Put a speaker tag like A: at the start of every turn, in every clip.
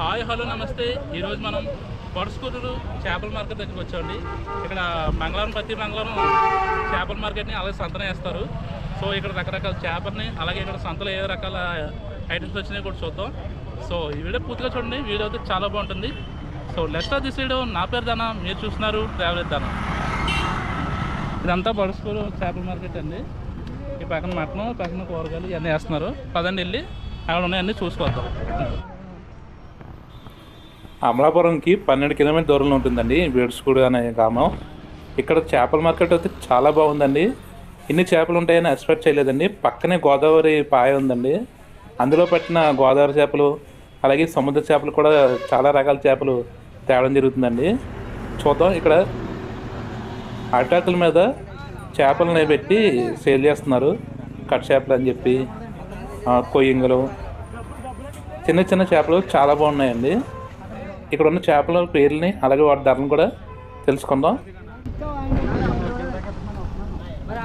A: Hi hello నమస్తే. ఈరోజు మనం పడుసుకూరు చేపల మార్కెట్ దగ్గరికి వచ్చామండి. ఇక్కడ మంగళవారం ప్రతి మంగళవారం చేపల మార్కెట్ని అలాగే సంతన వేస్తారు సో ఇక్కడ రకరకాల చేపల్ని అలాగే ఇక్కడ సంతలో ఏ రకాల ఐటమ్స్ వచ్చినాయి కూడా చూద్దాం. సో ఈ వీడియో పూర్తిగా చూడండి. వీడియో అయితే చాలా బాగుంటుంది. So lest of this video నా పేరు దానా మీరు చూస్తున్నారు ట్రావెల్ దానా. ఇదంతా పడుసుకోరు చేపల మార్కెట్ అండి. ఈ పక్కన మటనం పక్కన కూరగాయలు ఇవన్నీ వేస్తున్నారు. పదండి వెళ్ళి అక్కడ ఉన్నాయన్నీ చూసుకొద్దాం. అమలాపురంకి పన్నెండు కిలోమీటర్ దూరంలో ఉంటుందండి. వేడుసుకుడు అనే గ్రామం. ఇక్కడ చేపల మార్కెట్ అయితే చాలా బాగుందండి. ఇన్ని చేపలు ఉంటాయని ఎక్స్పెక్ట్ చేయలేదండి. పక్కనే గోదావరి పాయ ఉందండి. అందులో పట్టిన గోదావరి చేపలు అలాగే సముద్ర చేపలు కూడా చాలా రకాల చేపలు తేవడం జరుగుతుందండి. చూద్దాం ఇక్కడ అటాకుల మీద చేపలని పెట్టి సేల్ చేస్తున్నారు. కట్ చేపలు అని చెప్పి కొయ్యింగలు. చిన్న చిన్న చేపలు చాలా బాగున్నాయండి. ఇక్కడ ఉన్న చేపల పేర్లని అలాగే వాటి ధరను కూడా తెలుసుకుందాం.
B: మరి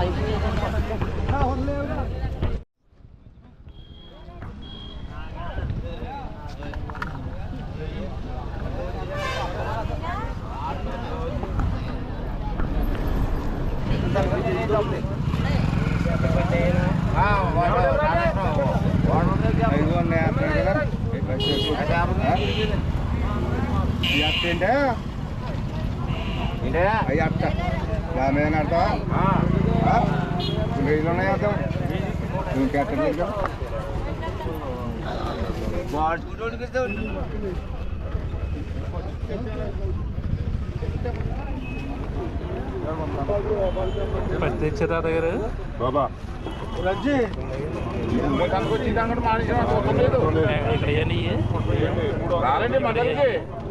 B: ఐదు ఆ నూట యాభై లాగితే నేను ఇచ్చాను ఆడు పన్నాక
C: మీరు ఇస్తారు కదా మీరు ఇవ్వలేదు డబ్బులు ఇవ్వలేదు ఎందుకంటే బాబు ట్రెక్కింగ్ చేయాలి
D: అయ్యి అట్ట దాని మీద అర్థం వెయ్యిలో ఉన్నాయి అర్థం ఇంకెట్ట
A: ప్రత్యక్ష దగ్గర
D: బాబా
A: ఇక్కడ ఇవన్నీ
D: రాలండి మండలికి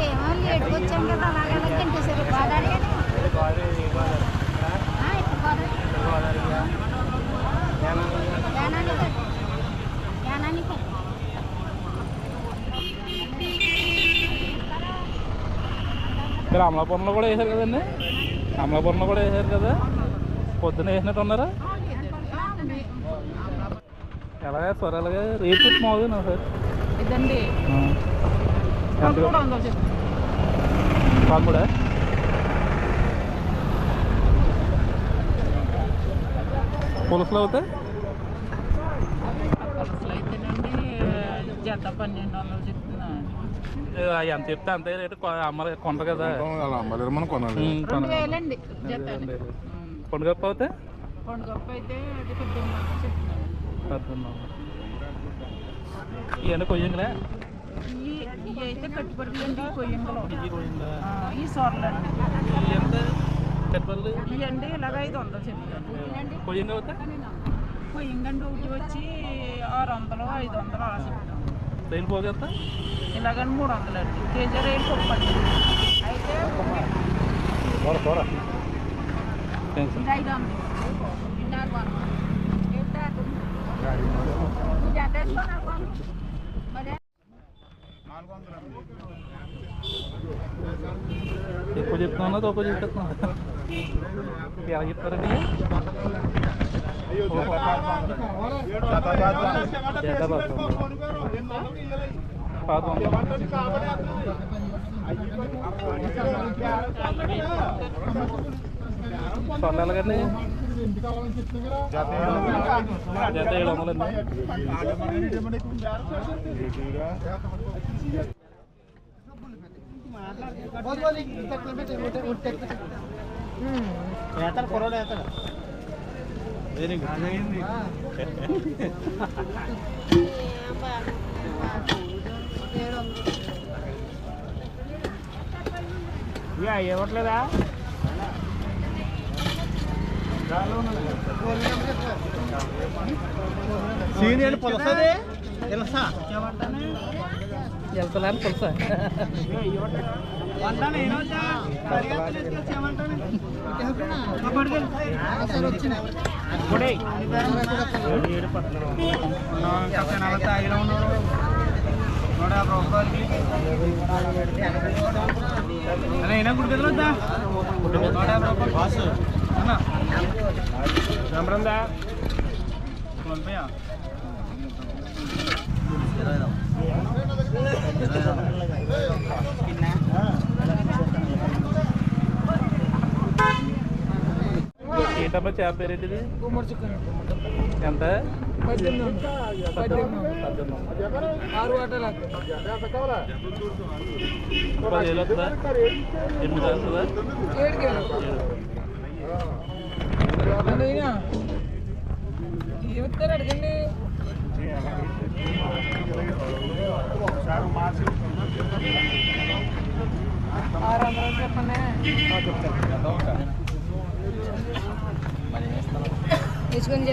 E: ఏమో? లేటుగా వచ్చాం కదా అలాగే తింటేసారు. గోదావరి
A: అమలాపురంలో కూడా వేశారు కదండి? అమలాపురంలో కూడా వేశారు కదా? పొద్దున వేసినట్టు ఉన్నారా ఎలాగా స్వరాలుగా రేపు చెప్పి మామూలుగా సార్?
B: కూడా
A: పదమూడా పులుసులు అవుతాయి? ఎంత చెప్తే అంతే రేటు. కొ- అమ్మ కొండ కదా.
D: అలా అమ్మలేరు మనం కొనాలి.
A: కొండగప్ప అవుతే
B: పండుగప్ప అయితే
A: ఇవన్నీ కొయ్యంగిలే?
B: ఈ ఇవి అయితే కట్టుబడి అండి కొయ్యంగలు.
A: ఇవి కొయ్యంగా
B: ఈ సోర్లండి
A: ఇవి ఎంత? కట్టుబడులు
B: ఇవండి ఇలాగ ఐదు వందలు చెప్తాను
A: కొయ్యంగా అవుతే
B: కొయ్యంగండి ఒకటి వచ్చి ఆరు వందలు ఐదు వందలు అలా చెప్తాను
A: రైలు పోగేస్తా
B: ఇలాగని మూడు వందలు అండి. కేజీ రేటు పప్పండి అయితే
A: థ్యాంక్స్
B: ఇది ఐదు వందలు ఇది ఆరు వందలు ఇది ఆరు. ఇది ఎంత వేసుకో నాకు? మరి
A: ఎక్కువ చెప్తున్నా తక్కువ చెప్తున్నా ఎలా చెప్తారండి జత పాత కానీ జత ఏడు వందలండి
C: కుర్రోడు ఇవ్వట్లేదా? సీనియర్ పొలసది తెలుసా
A: వెళ్తలేని తెలుసా
C: అయినా గుడి పెద్దలు వద్దా నూట యాభై రూపాయలు
A: ఏంటమ్మా చేప పేరు ఏంటిది ఎంత? పదివేలు వస్తుందా? ఎనిమిది వస్తుందా
B: అడగండి. ఆరు వందలు చెప్పండి. తీసుకొని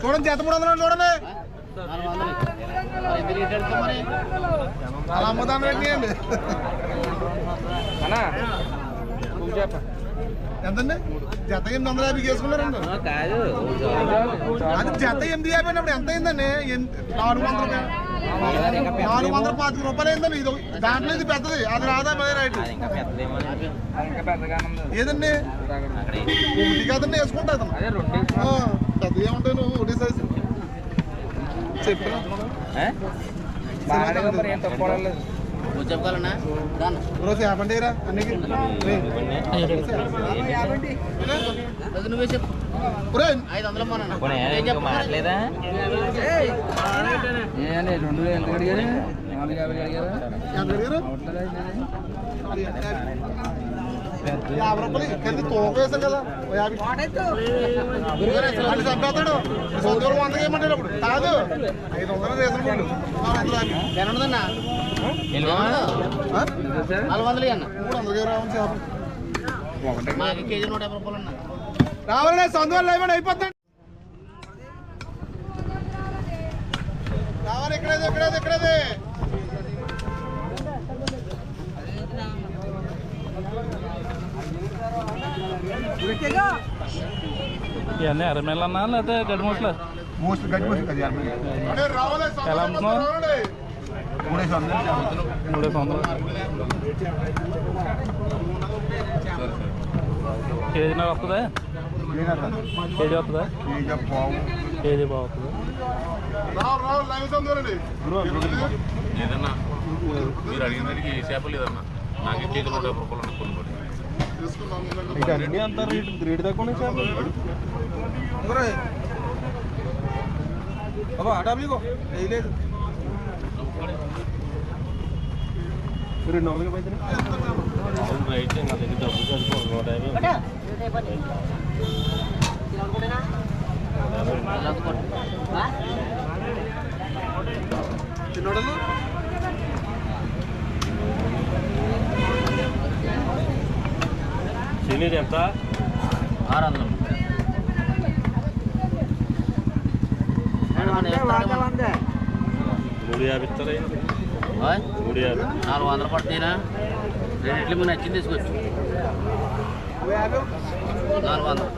C: చూడండి చేత మూడు వందలు. చూడండి అలా అమ్మదాన్ని పెట్టియండి ఎంతండి? జత ఎనిమిది వందల యాభై వేసుకున్నారండి. అది జత ఎనిమిది యాభై అన్నప్పుడు ఎంత అయిందండి? నాలుగు వందల నాలుగు వందల పాతిక రూపాయలు అయిందండి. ఇది దాంట్లో ఇది పెద్దది. అది రాదా పది రైట్. ఏదండి? ఒకటి కదండి వేసుకుంటా పెద్దది ఏముంటాయి నువ్వు? ఒకటి సైజు చెప్పినా రోజు యాభై అన్నికి? ఐదు వందలు
B: మాట్లేదా రెండు వేలు అడిగారు? నాలుగు యాభై అడిగారు?
C: యాభై రూపాయలు కదా యాభై చంపేస్తాడు సొంత వందకి ఏమంటాడు అప్పుడు కాదు ఐదు వందలు రీజనబుల్
F: నాలుగు వందలు అన్న
C: మూడు వందలకి రావాలి
F: కేజీ నూట యాభై రూపాయలు అన్న
C: రావాలండి సొంత వాళ్ళు అయిపోతుంది రావాలి ఇక్కడేది ఇక్కడేది ఇక్కడేది.
A: ఇవన్నీ అరమేలు అన్నా లేకపోతే గడిమూసలు
D: మోస్ట్ గడ్డి మోస్ట్ కదా
A: ఎలా అమ్ముతున్నావు?
D: మూడేసి వందలు
A: మూడు వందలు కేజీన్నర వస్తుందా? కేజీ వస్తుందా? కేజీ
D: సందోరండి
G: ఏదన్నా? మీరు అడిగిన దానికి ఏ చేప లేదన్నా? నాకు కేజీ నూట యాభై రూపాయలు అన్న కొనుగోలు
C: అన్ని అంత రేటు రేటు తక్కువ వేయలేదు రెండు వందలకి పైతే
G: అయితే నా దగ్గర డబ్బు సరిపోదు నూట యాభై
C: చిన్నోడలు
G: సీనియర్ ఎంత?
F: ఆరు వందలు.
G: మూడు యాభై ఇస్తారా మూడు యాభై.
F: నాలుగు వందలు పడుతుందినా రెండిట్లు మీరు నచ్చింది తీసుకోవచ్చు నాలుగు వందలు.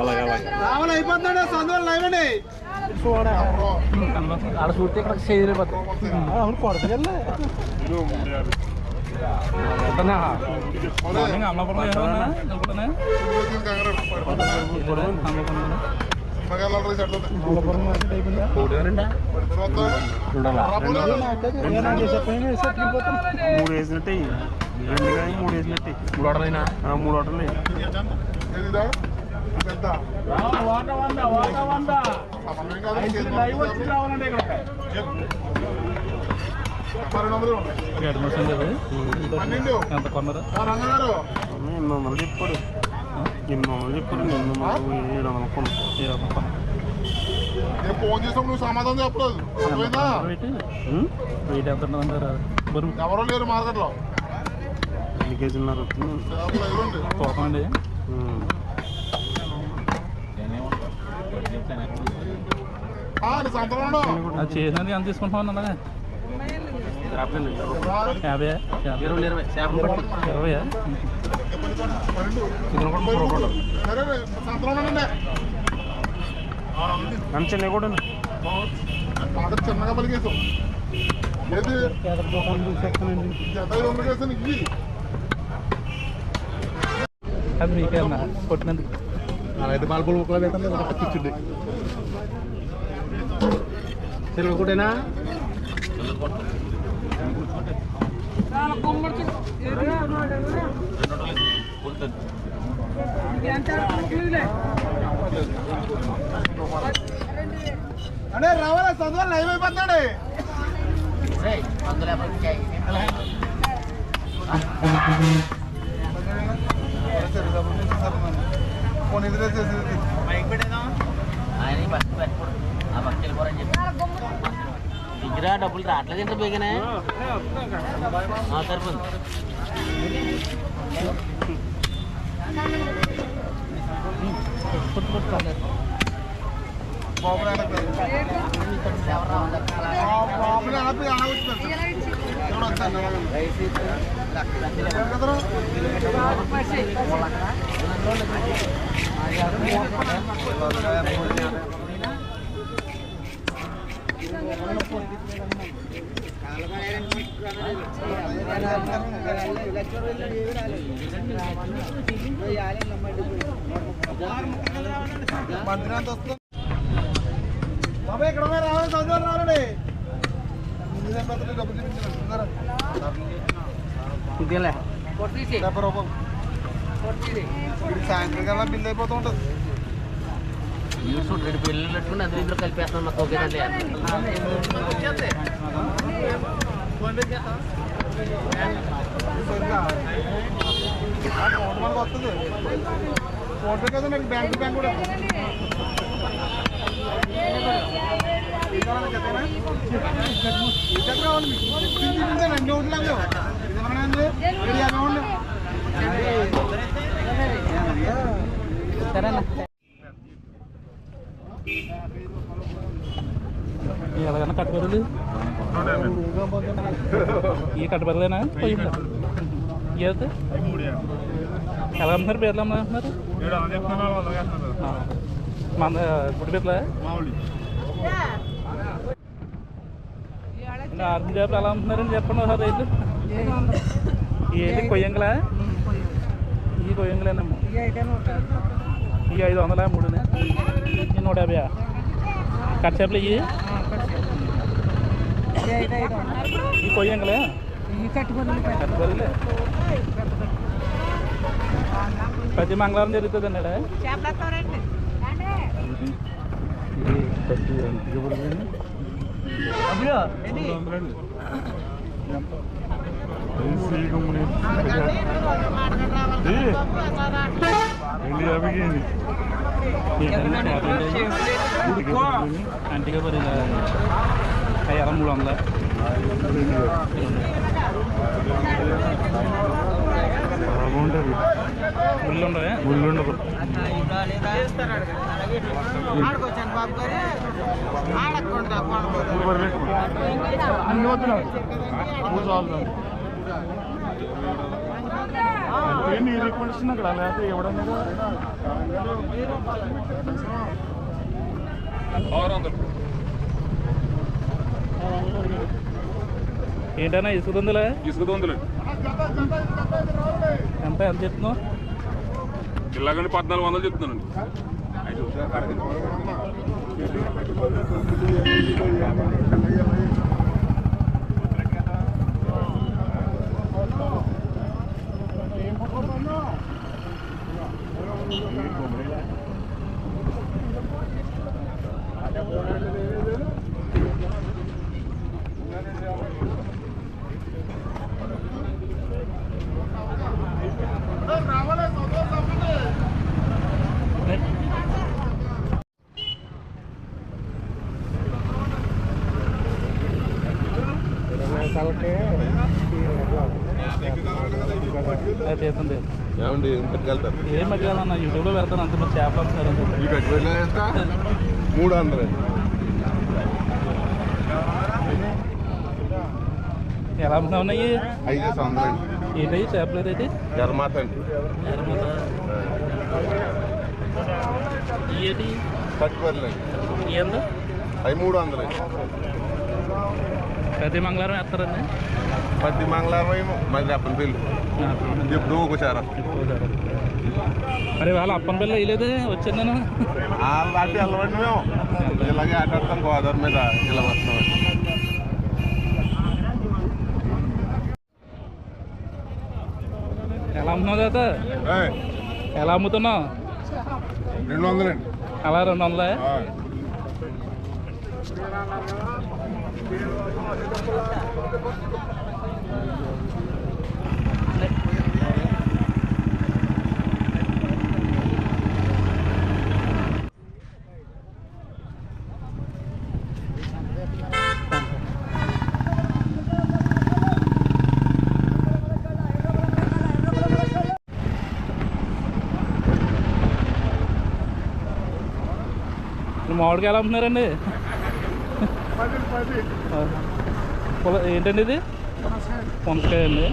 A: అలాగే అలాగే.
F: రావాలి అయిపోతున్నాడు సందువల్ల లైవ్ అండి
A: ఆడ చూస్తే ఇక్కడ చేయలేకపోతే అవును కొడతలే అమ్మపురం అనుకుంటున్నా
F: మూడు వేసినట్టే రెండు కానీ మూడు వేసినట్టే
G: మూడు ఆర్డర్లైనా
F: మూడు ఆటలు
A: ఎంత కొన్నారు
F: ఎనిమిది వందలు చెప్పాడు ఎనిమిది వందలు చెప్పాడు ఎనిమిది వందలు ఏడు వందలు
C: నేను ఫోన్ చేసాం నువ్వు సమాధానం చెప్పలేదు అర్థమైందా
A: వెయిట్ ఎంత ఉంటుందంటారు బరువు
C: ఎవరో లేరు మార్కెట్లో.
F: ఎన్ని కేజీలున్నారు?
C: చేపలు ఎదురుండి
A: తూకం అండి
C: నీ సంతలో ఉండవు
A: అది చేసినందుకు ఎంత తీసుకుంటున్నావు అలాగే యాభై
G: ఇరవై ఇరవై
A: ఇరవై
F: చిన్న కూడా
C: చిన్నగా పలికేసాం ఏది.
A: అది
F: ముక్కలు పెట్టండి తెలుగు కూడానా అంటే రావాలా చదువు లైవ్ అయిపోతున్నాడు ఫోన్
G: డబ్బులు రావట్లేదు ఎంత బేగనే సరిపోయింది
C: బాబుని మంత్రి వస్తుంది బాబా ఇక్కడ రావాలి చదువు సాయంత్రం కల్లా బిల్ అయిపోతూ ఉంటుంది.
G: న్యూస్ రెండు పిల్లలు పెట్టుకుని అందరూ ఇందులో కలిపేస్తున్నాం నాకు ఓకేనండి
C: ఫోన్ మనకు వస్తుంది ఫోన్ పే కదా నాకు బ్యాంక్ బ్యాంక్ కూడా ఇది కావాలి మీకు చూపించండి రెండు ఓట్లు లేవు ఇది ఏమన్నా ఏడు యాభై ఉండు
A: ఈ కట్టుబడులేనా పోయిందా? ఏది? ఎలా అమ్ముతున్నారు పేర్లు అమ్ముతున్నారు మన గుడి పేర్ల? ఆర్మీ చేపలు ఎలా అమ్ముతున్నారని చెప్పండి ఒకసారి రైతు ఏంటి కొయ్యంగలా? ఈ కొయ్యంగలేనమ్మా. ఈ ఐదు వందల మూడునే? నూట యాభై కట్ చేపలు ఇవి ఈ కొయ్యంగలే కట్టుబడులే ప్రతి మంగళవారం జరుగుతుంది అన్నాడా అయ్యాల మూడు వందల ముళ్ళు ఉండవే ముళ్ళు ఉండవు
C: అన్ని వద్దు నాకు. మూడు సార్లు.
H: నీరు ఎక్కువ ఇస్తుంది అక్కడ లేకపోతే ఇవ్వడం
A: ఏంటన్నా ఇసుక ఉందిలే
G: ఇసుక దొందలు.
A: ఎంత ఎంత చెప్తున్నావు?
G: ఇలాగండి పద్నాలుగు వందలు చెప్తున్నానండి
H: ఏమండి వెళ్తారు
A: ఏం యూట్యూబ్లో పెడతాను అంత మంది చేపలు
H: మూడు వందలు.
A: ఎలా అమ్ముతా ఉన్నాయి
H: ఐదు వందలు
A: చేపలు అయితే
H: జర్మాత అండి.
A: ఏంటి
H: పెట్టుబడులు అండి.
A: ఎంత
H: అవి మూడు వందలు
A: ప్రతి మంగళవారం వేస్తారండి
H: పది మంగళవారం ఏమో మరి రేపటి పెళ్ళి ఎప్పుడో ఒకసారి
A: మరి వాళ్ళ అప్పన పిల్ల వేయలేదే వచ్చిందను
H: అలాంటి వెళ్ళవండి మేము ఇలాగే ఆటాడతాం గోదావరి మీద ఇలా వస్తామండి
A: ఎలా అమ్ముతున్నావు తాత ఎలా అమ్ముతున్నావు
H: రెండు వందలండి
A: అలా రెండు వందలే ఇప్పుడు మామిడికాయ ఎలా అమ్ముతున్నారండి ఏంటండి ఇది? పొనసకాయ అండి.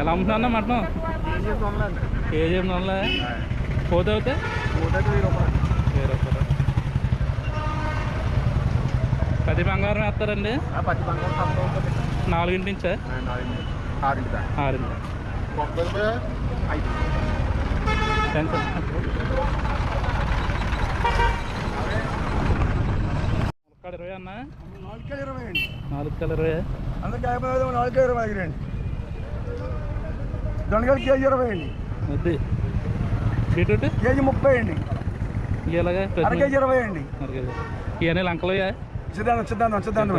A: ఎలా అమ్ముతున్నా మటన్? కేజీ ఎనిమిది వందలే? పోతే అవుతే? పది బంగారం వేస్తారండి నాలుగింటి నుంచా. ఆరింటి థ్యాంక్స్ ములక్కాడ ఇరవై అన్న?
I: నాలుగు ఇరవై అండి.
A: నాలుగు ఇరవై.
I: అందరికి అయిపోయింది నాలుగు ఇరవై ఐదు అండి. దొండకాయలు కేజీ ఇరవై అండి.
A: అది. బీట్రూట్?
I: కేజీ ముప్పై అండి.
A: ఇలాగా
I: కేజీ ఇరవై అండి.
A: ఇవన్నీ లంకలు
I: సిద్ధాంతం సిద్ధాంతం సిద్ధాంతం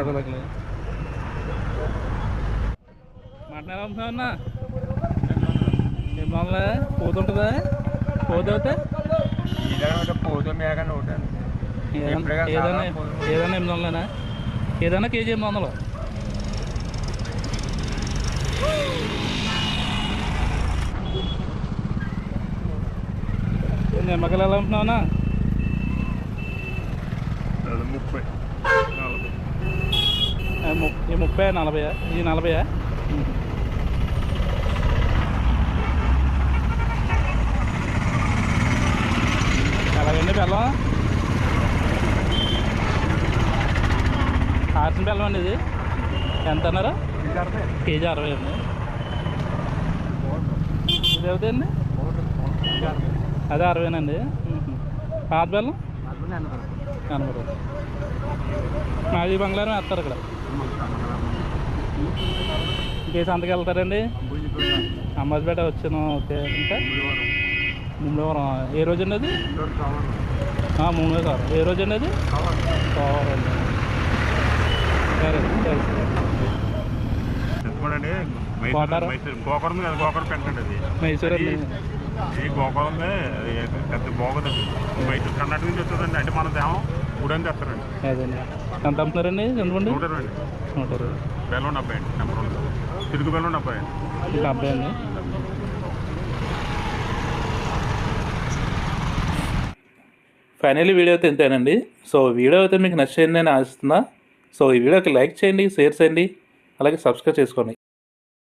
A: మటన్ ఎలా అమ్ముతున్నావు అన్న ఏం బాగుందా పోతుంటుందా పోతే
I: పోతే మేక నూట
A: ఏదైనా ఏదైనా ఎనిమిది వందలేనా ఏదైనా కేజీ ఎనిమిది వందలు. నిమ్మకాయలు ఎలా అమ్ముతున్నావునా
H: ముప్పై
A: ముప్పై నలభై ఈ నలభై ఎలాగండి బెల్లం ఆర్సిన బెల్లం అండి ఇది ఎంత అన్నారా కేజీ అరవై అండి ఇది అవుతాయండి అదే అరవైనండి. మ్మ్. పాత బెల్లం? ఎనభై రూపాయలు. మాది బంగ్లారం వేస్తారు ఇక్కడ. ఇంకే సంతకి వెళ్తారండి? అమ్మాజిపేట వచ్చాను ఓకే. ఇంకా? ముందువరం ఏ రోజు అండి అది? ఆ, మూడు కావాలి. ఏ రోజు అండి అది? కావాలండి సరే. సరే
G: చెప్పండి
A: కోటారం.
G: గోకరం కదా గోకరం పెట్టండి అది.
A: మైసూర్ అండి
G: ఈ గోకరం పెద్ద బాగుందండి మైసూర్ కర్ణాటక నుంచి వస్తుందండి. అంటే మన దేహం ఉడని తెస్తారండి.
A: ఎంత అమ్ముతున్నారండి? ఎంతమంది
G: నూట ఇరవై అండి.
A: నూట ఇరవై.
G: బెల్లం డెబ్బై అండి నెంబర్ వన్. తిరుగు బెల్లం డెబ్బై అండి.
A: అబ్బాయి అండి.
J: ఫైనల్లీ వీడియో అయితే ఇంతేనండి. సో వీడియో అయితే మీకు నచ్చిందని ఆశిస్తున్నా. సో ఈ వీడియోకి లైక్ చేయండి షేర్ చేయండి. అలాగే సబ్స్క్రైబ్ చేసుకోండి.